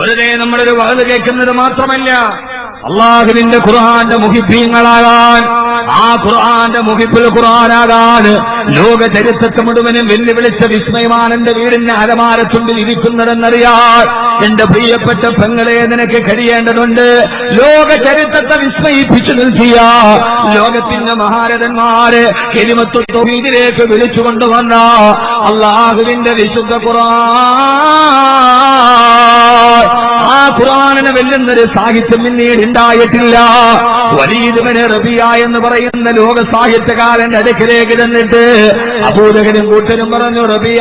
വെറുതെ നമ്മളൊരു വകത് കേൾക്കുന്നത് മാത്രമല്ല അള്ളാഹുവിന്റെ ഖുർആാന്റെ മുഹിബീങ്ങളാകാൻ ആ ഖുർആാന്റെ മുഹിപ്പിൽ ഖുർആാനാകാൻ ലോക ചരിത്രത്തെ മുഴുവനും വെല്ലുവിളിച്ച വിസ്മയമാണ് എന്റെ വീടിന്റെ അലമാരത്തുണ്ടിൽ ഇരിക്കുന്നതെന്നറിയാൻ എന്റെ പ്രിയപ്പെട്ട പെങ്ങളെ നിനക്ക് കഴിയേണ്ടതുണ്ട്. ലോക ചരിത്രത്തെ വിസ്മയിപ്പിച്ചു നിർത്തിയ ലോകത്തിന്റെ മഹാരഥന്മാര് കെലിമത്വീതിലേക്ക് വിളിച്ചു കൊണ്ടുവന്ന അള്ളാഹുവിന്റെ വിശുദ്ധ ഖുർആൻ വെല്ലുന്നൊരു സാഹിത്യം പിന്നീട് ഉണ്ടായിട്ടില്ല. വലീദുബന് റബിയ എന്ന് പറയുന്ന ലോക സാഹിത്യകാരന്റെ അടുക്കിലേക്ക് ചെന്നിട്ട് അബൂദകനും കൂട്ടരും പറഞ്ഞു റബിയ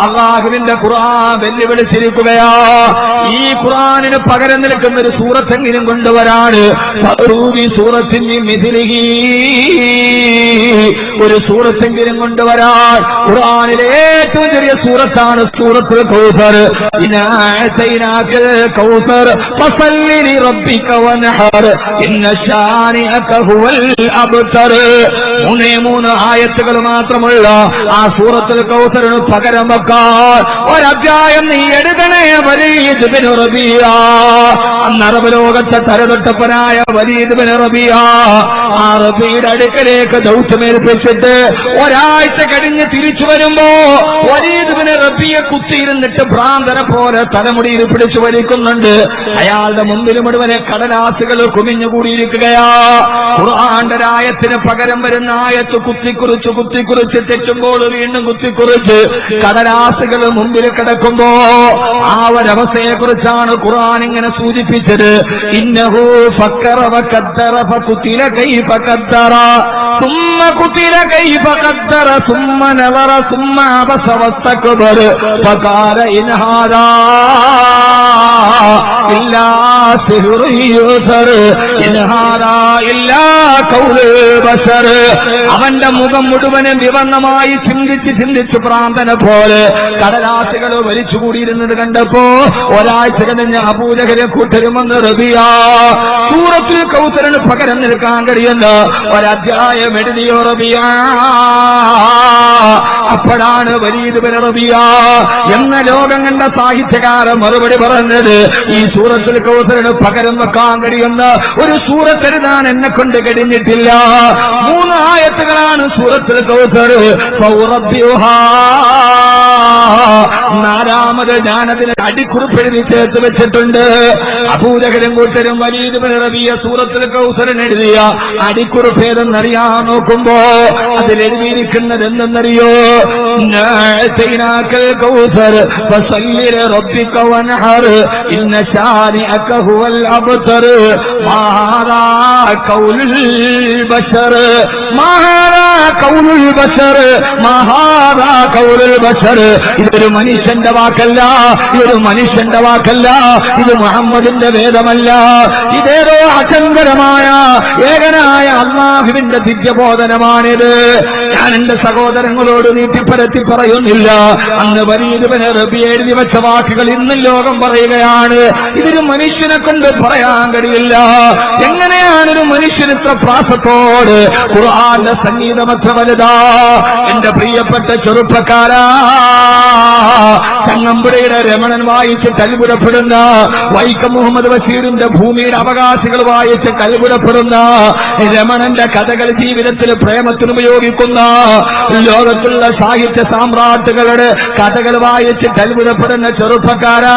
അള്ളാഹുവിന്റെ ഖുർആൻ വെല്ലുവിളിച്ചിരിക്കുകയാ. ഈ ഖുർആനിന് പകരം നിൽക്കുന്ന ഒരു സൂറത്തെങ്കിലും കൊണ്ടുവരാണ്. ഒരു സൂറത്തെങ്കിലും കൊണ്ടുവരാൻ. ഖുർആനിലെ ഏറ്റവും ചെറിയ സൂറത്താണ് സൂറത്ത് കൗസർ. കൗസർ. മൂന്നേ ആയത്തുകൾ മാത്രമുള്ള ആ സൂറത്തിൽ കൗസറിന് പകരം വെക്കാൻ ഒരധ്യായം നീ എടുക്കണേ വലീദ് ബിൻ റബിയ. ലോകത്തെ തരതൊട്ടപ്പനായ വലീദ് ബിൻ ആ റബിയുടെ അടുക്കലേക്ക് ദൗത്യമേൽപ്പിച്ചിട്ട് ഒരാഴ്ച കഴിഞ്ഞ് തിരിച്ചു വരുമ്പോ വലീദ് ബിൻ റബിയെ കുത്തിയിരുന്നിട്ട് ഭ്രാന്തനെ പോലെ തലമുടിയിൽ പിടിച്ചു വലിക്കുന്നുണ്ട്. അയാളുടെ മുമ്പിൽ മുഴുവനെ കടലാസുകൾ കുമിഞ്ഞുകൂടിയിരിക്കുകയാ ഖുർആന്റെ പകരം വരുന്ന ആയത്ത് കുത്തിക്കുറിച്ച് കുത്തിക്കുറിച്ച് തെറ്റുമ്പോൾ വീണ്ടും കുത്തിക്കുറിച്ച് കടലാസുകൾ മുമ്പിൽ കിടക്കുമ്പോ ആ ഒരവസ്ഥയെ കുറിച്ചാണ് ഖുർആൻ ഇങ്ങനെ സൂചിപ്പിച്ചത് ഇന്നഹു ഫക്കറ വഖദ്ദറ ഫകുതില കൈഫ ഖദ്ദറ ثم قتل كيف قدر ثم نظر ثم عبس واستكبر فقال إن هذا إلا سحر يؤثر إن هذا إلا قول البشر അവന്റെ മുഖം മുഴുവനും വിവരണമായി ചിന്തിച്ച് ചിന്തിച്ച് പ്രാന്തനെ പോലെ കടലാസുകൾ വലിച്ചുകൂടിയിരുന്നത് കണ്ടപ്പോ ഒരാഴ്ച കഴിഞ്ഞ അപൂജകരെ കൂട്ടരുമെന്ന് റബിയാ. സൂറത്തിൽ കൗസരന് പകരം നിൽക്കാൻ കഴിയുന്ന ഒരധ്യായം എഴുതിയോ റബിയ. അപ്പോഴാണ് വലീദ് റബിയ എന്ന ലോകം കണ്ട സാഹിത്യകാരൻ മറുപടി പറഞ്ഞത് ഈ സൂറത്തിൽ കൗസറിന് പകരം വെക്കാൻ കഴിയുന്ന ഒരു സൂറത്ത് എഴുതാൻ എന്നെ കൊണ്ട് കഴിഞ്ഞിട്ടില്ല. മൂന്ന് ആയത്തുകളാണ് സൂറത്തിൽ കൗസർ. നാലാമത് ഞാനതിന് അടിക്കുറിപ്പ് എഴുതി ചേർത്ത് വെച്ചിട്ടുണ്ട്. അപൂരകരും കൂട്ടരും വലീദ് റബിയ സൂറത്തിൽ കൗസറിന് എഴുതിയ അടിക്കുറിപ്പ് ഏതെന്നറിയാൻ നോക്കുമ്പോ അതിലെഴുതിയിരിക്കുന്നത് എന്തെന്നറിയോ? ഇതൊരു മനുഷ്യന്റെ വാക്കല്ല ഇതൊരു മനുഷ്യന്റെ വാക്കല്ല ഇത് മുഹമ്മദിന്റെ വേദമല്ല. ഇതേതോ അചങ്കരമായ ഏകനായ അള്ളാഹുവിന്റെ ദിവ്യബോധനമാണിത്. ഞാൻ എന്റെ സഹോദരങ്ങളോട് നീട്ടിപ്പരത്തി പറയുന്നില്ല. അന്ന് വലിയ റബി എഴുതി വെച്ച വാക്കുകൾ ഇന്ന് ലോകം പറയുകയാണ്. ഇതൊരു മനുഷ്യനെ കൊണ്ട് പറയാൻ കഴിയില്ല. എങ്ങനെയാണ് ഒരു മനുഷ്യൻ ഇത്ര പ്രാസത്തോട് ഖുർആാന്റെ സംഗീതമത്ര വലുതാ. എന്റെ പ്രിയപ്പെട്ട ചെറുപ്പക്കാരാ ചങ്ങമ്പുഴയുടെ രമണൻ വായിച്ച് കൽപുരപ്പെടുന്ന വൈക്കം മുഹമ്മദ് ബഷീറിന്റെ ഭൂമിയുടെ അവകാശികൾ വായിച്ച് കൽപുരപ്പെടുന്ന രമണന്റെ കഥകൾ ജീവിതത്തിൽ പ്രേമത്തിന് ഉപയോഗിക്കുന്ന ലോകത്തുള്ള സാഹിത്യ സാമ്രാട്ടുകളുടെ കഥകൾ വായിച്ച് കൽപുരപ്പെടുന്ന ചെറുപ്പക്കാരാ.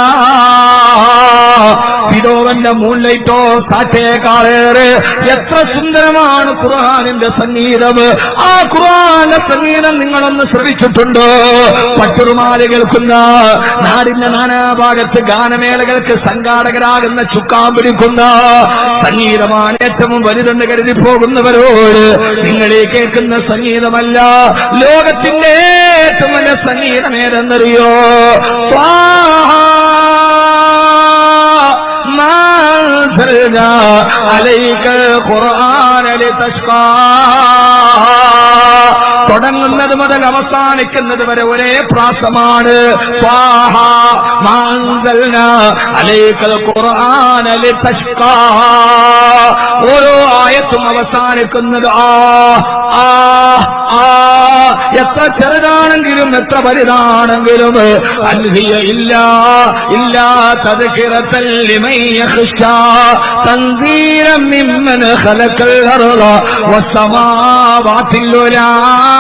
പിതോവന്റെ മൂൺലൈറ്റോ സാറ്റേക്കാളേറെ എത്ര സുന്ദരമാണ് ഖുർആാനിന്റെ സംഗീതം. ആ ഖുർആാന്റെ സംഗീതം നിങ്ങളൊന്ന് ശ്രമിച്ചിട്ടുണ്ടോ പട്ടുറുമാല കേൾക്കുന്ന നാടിന്റെ നാനാഭാഗത്ത് ഗാനമേളകൾക്ക് സംഘാടകരാകുന്ന ചുക്കാൻ പിടിക്കുന്ന സംഗീതമാണ് ഏറ്റവും വലുതെന്ന് കരുതി പോകുന്നവരോട് നിങ്ങളെ കേൾക്കുന്ന സംഗീതമല്ല. ലോകത്തിന്റെ ഏറ്റവും വലിയ സംഗീതം ഏതെന്നറിയോ? അലൈക്ക അലി തഷ്കാ. തുടങ്ങുന്നത് മുതൽ അവസാനിക്കുന്നത് വരെ ഒരേ പ്രാസമാണ് ഓരോ ആയത്തും അവസാനിക്കുന്നത് ആ ആ ആ. എത്ര ചെറുതാണെങ്കിലും എത്ര വലുതാണെങ്കിലും അൽഹിയ ഇല്ല ഇല്ല ലിമൻ യഖ്ശാ. തൻസീലം മിമ്മൻ ഖലഖൽ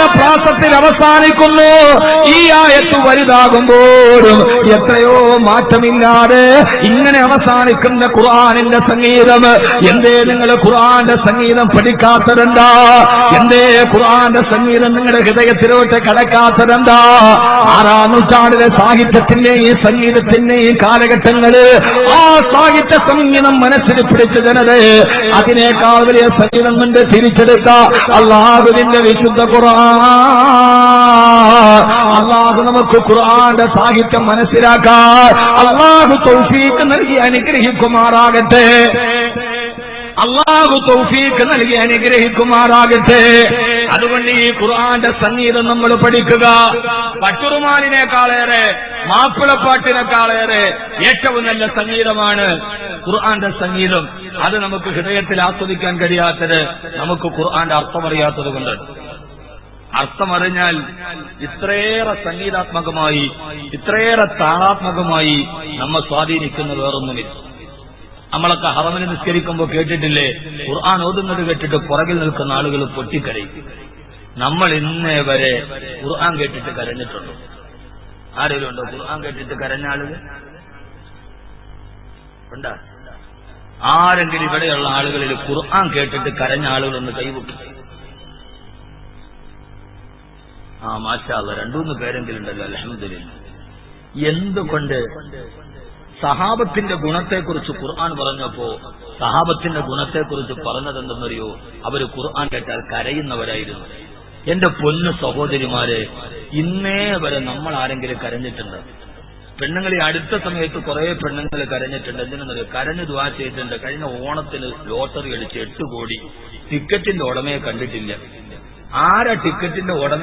എന്ന പ്രാസത്തിൽ അവസാനിക്കുന്നു. ഈ ആയത്ത് വലുതാകുമ്പോഴും എത്രയോ മാറ്റമില്ലാതെ ഇങ്ങനെ അവസാനിക്കുന്ന ഖുർആാനിന്റെ സംഗീതം. എന്തേ നിങ്ങൾ ഖുർആാന്റെ സംഗീതം പഠിക്കാത്തതെന്താ? എന്തേ ഖുർആാന്റെ സംഗീതം നിങ്ങളുടെ ഹൃദയത്തിലോട്ട് കടക്കാത്തതെന്താ? ആറാം നൂറ്റാണ്ടിലെ സാഹിത്യത്തിന്റെയും സംഗീതത്തിന്റെയും കാലഘട്ടങ്ങൾ ആ സാഹിത്യ സംഗീതം മനസ്സിൽ പിടിച്ച ജനത അതിനേക്കാൾ വലിയ സംഗീതം കൊണ്ട് തിരിച്ചെടുത്ത അള്ളാഹുവിന്റെ വിശുദ്ധ ഖുർആൻ അള്ളാഹു നമുക്ക് ഖുർആന്റെ സാഹിത്യം മനസ്സിലാക്കാൻ അള്ളാഹു തൗഫീക്ക് നൽകി അനുഗ്രഹിക്കുമാറാകട്ടെ. അള്ളാഹു തൗഫീക്ക് നൽകി അനുഗ്രഹിക്കുമാറാകട്ടെ. അതുകൊണ്ട് ഈ ഖുർആന്റെ സംഗീതം നമ്മൾ പഠിക്കുക. പട്ടുറുമാനിനേക്കാളേറെ മാപ്പിളപ്പാട്ടിനേക്കാളേറെ ഏറ്റവും നല്ല സംഗീതമാണ് ഖുർആന്റെ സംഗീതം അത് നമുക്ക് ഹൃദയത്തിൽ ആസ്വദിക്കാൻ കഴിയാത്തത് നമുക്ക് ഖുർആന്റെ അർത്ഥമറിയാത്തത് കൊണ്ട് അർത്ഥമറിഞ്ഞാൽ ഇത്രയേറെ സംഗീതാത്മകമായി ഇത്രയേറെ താളാത്മകമായി നമ്മെ സ്വാധീനിക്കുന്ന വേറൊന്നുമില്ല. നമ്മളൊക്കെ ഹറമിന് നിസ്കരിക്കുമ്പോൾ കേട്ടിട്ടില്ലേ? ഖുർആൻ ഓതുന്നത് കേട്ടിട്ട് പുറകിൽ നിൽക്കുന്ന ആളുകൾ പൊട്ടിക്കരയും. നമ്മൾ ഇന്നേ വരെ ഖുർആൻ കേട്ടിട്ട് കരഞ്ഞിട്ടുണ്ടോ? ആരെങ്കിലും ഉണ്ടോ ഖുർആൻ കേട്ടിട്ട് കരഞ്ഞ ആളുകൾ? ഉണ്ടോ? ആരെങ്കിലും ഇവിടെയുള്ള ആളുകളിൽ ഖുർആൻ കേട്ടിട്ട് കരഞ്ഞ ആളുകളൊന്ന് കൈവക്കും ആ മാഷാല്ല രണ്ടുമൂന്ന് പേരെങ്കിലും ഉണ്ടല്ലോ അലഹമില്ല എന്തുകൊണ്ട് സഹാബത്തിന്റെ ഗുണത്തെക്കുറിച്ച് ഖുർആൻ പറഞ്ഞപ്പോ സഹാബത്തിന്റെ ഗുണത്തെക്കുറിച്ച് പറഞ്ഞതെന്തെന്നറിയോ? അവർ ഖുർആൻ കേട്ടാൽ കരയുന്നവരായിരുന്നു. എന്റെ പൊന്നു സഹോദരിമാരെ ഇന്നേ വരെ നമ്മൾ ആരെങ്കിലും കരഞ്ഞിട്ടുണ്ട്? പെണ്ണുങ്ങൾ ഈ അടുത്ത സമയത്ത് കുറെ പെണ്ണുങ്ങൾ കരഞ്ഞിട്ടുണ്ട്. എന്തിനെന്നറിയോ? കരഞ്ഞു ദ്വാ ചെയ്തിട്ടുണ്ട്. കഴിഞ്ഞ ഓണത്തിന് ലോട്ടറി അടിച്ച് എട്ട് കോടി ടിക്കറ്റിന്റെ ഉടമയെ കണ്ടിട്ടില്ല. ആരാ ടിക്കറ്റിന്റെ ഉടമ